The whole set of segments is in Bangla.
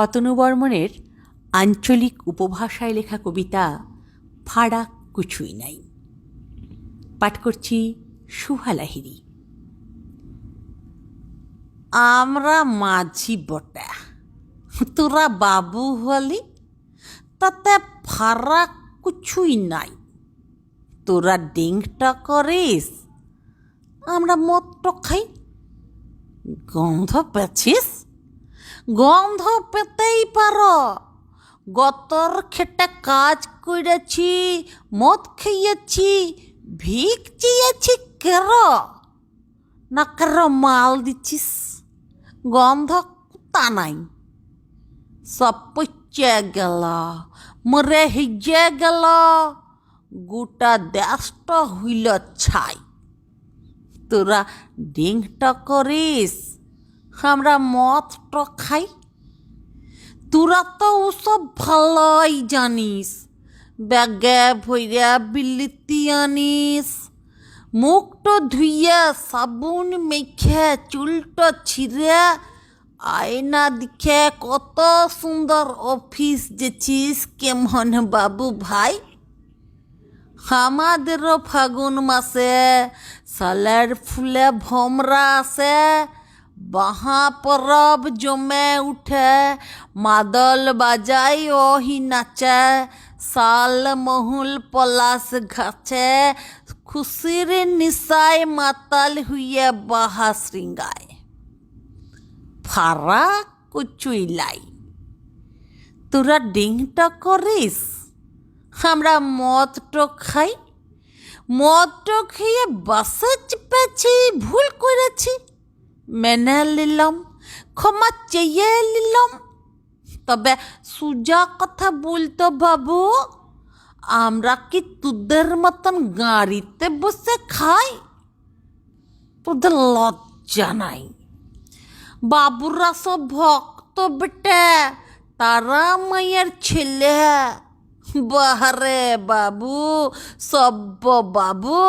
অতনু বর্মনের আঞ্চলিক উপভাষায় লেখা কবিতা ফাড়া কিছুই নাই। পাঠ করছি সুহা লাহিরি আমরা মাঝি বটা, তোরা বাবু হলি, তাতে ফারাক কিছুই নাই। তোরা ডিংটা করিস, আমরা মদটা খাই, গন্ধ পেছিস গন্ধ পেতেই পারো। গতর খেটে কাজ করেছি মদ খেয়েছি, ভিক চেয়েছি কের? না কের মাল দিচ্ছিস গন্ধ তা নাই। সব পচে গেল, মরে হিজে গেল। গোটা দেশটা হইল ছাই। তোরা ডিংটা করিস। আমরা মদটা খাই তোরা তো ওসব ভালোই জানিস ব্যাগে ভইরা বিলিতি আনিস মুখটা ধুইয়া সাবুন মেখে চুলটো ছিঁড়ে আয়না দিখে কত সুন্দর অফিস যেছিস কেমন বাবু ভাই আমাদেরও ফাগুন মাসে সালের ফুলে ভমরা আসে বাহা পরব জমে উঠে, মাদল বাজাই ওহি নাচে, সাল মহুল পলাশ ঘাছে খুশির নিশায় মাতাল হুইয়ে বাহা শৃঙ্গায়। ফারা কুচুই লাই তোরা ডিংটা করিস? আমরা মদটো খাই? মদটো খেয়ে বাসে চেপেছি ভুল করেছি? মেনে নিলাম ক্ষমা চেয়ে নিলাম তবে সুজা কথা বলতো বাবু, আমরা কি তোদের মতন গাড়িতে বসে খাই? তোদের লজ্জা নাই। বাবুরা সব ভক্ত বেটে, তারা মায়ের ছেলে। বাহারে বাবু, সব্য বাবু,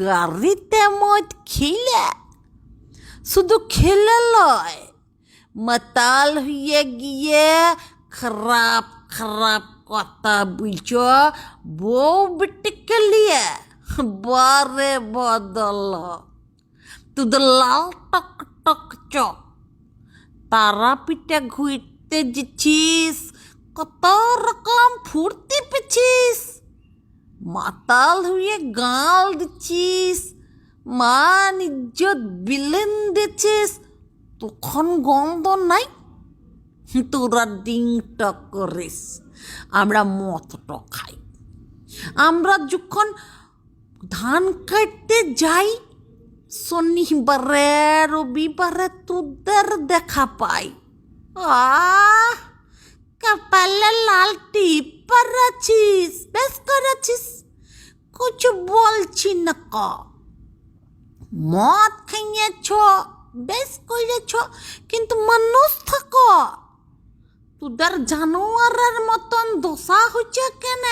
গাড়িতে মদ খেলে। শুধু খেলে লয়। মাতাল হয়ে গিয়ে খারাপ খারাপ কথা বুঝছ বউ বেটিকে লিয়ে বারে বদল। তোদের লাল টক টক চক। তারাপীঠে ঘুরতে যেছিস কত রকম ফুর্তি পেছিস মাতাল হয়ে গাল দিচ্ছিস মান ইজ্জত বিলেন দিচ্ছিস তখন গন্ধ নাই? তোরা ডিংটা করিস, আমরা মতটা খাই। আমরা যখন ধান কাটতে যাই শনিবারে রবিবারে তোদের দেখা পাই। আহ, কপালে লাল টিপ পরেছিস, বেশ করেছিস। কিছু বলছি না ক। মদ খাইয়েছ, বেশ করেছ কিন্তু মানুষ থাক। তোদের জানোয়ারের মতন দশা হচ্ছে কেন?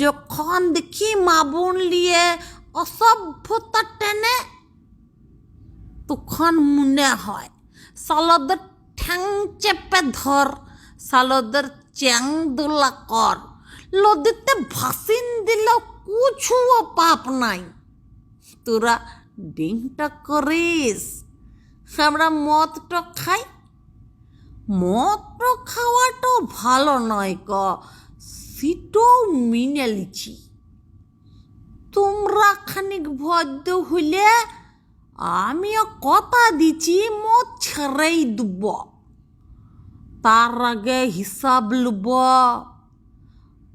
যখন দেখি মা বোন লিয়ে অসভ্যতা টেনে, তখন মনে হয়, সালদের ঠ্যাং চেপে ধর, সালদের চ্যাং দোলা কর। লদিতে ভাসিন দিল কুছুও পাপ নাই। তোরা ডিংটা করিস। আমরা মদটা খাই। মদটা খাওয়াটাও ভালো নয় ক, সিটও মিনে লিছি তোমরা খানিক ভদ্র হইলে আমিও কথা দিচ্ছি, মদ ছেড়েই দেব তার আগে হিসাব লব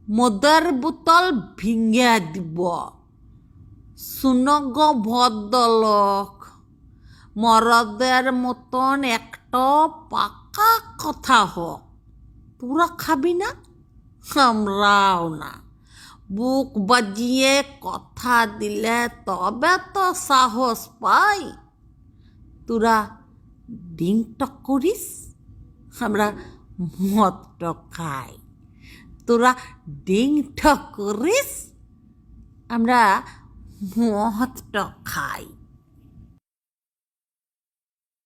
মদের বোতল ভিঙে দিব শুনগ ভদ্রলোক। মরদের মতন একটা পাকা কথা হোক। তোরা খাবি না? আমরাও না। বুক বাজিয়ে কথা দিলে তবে তো সাহস পাই। তোরা ডিংটা করিস? আমরা মদটা খাই। তোরা ডিংটা করিস? আমরা মদটা খাই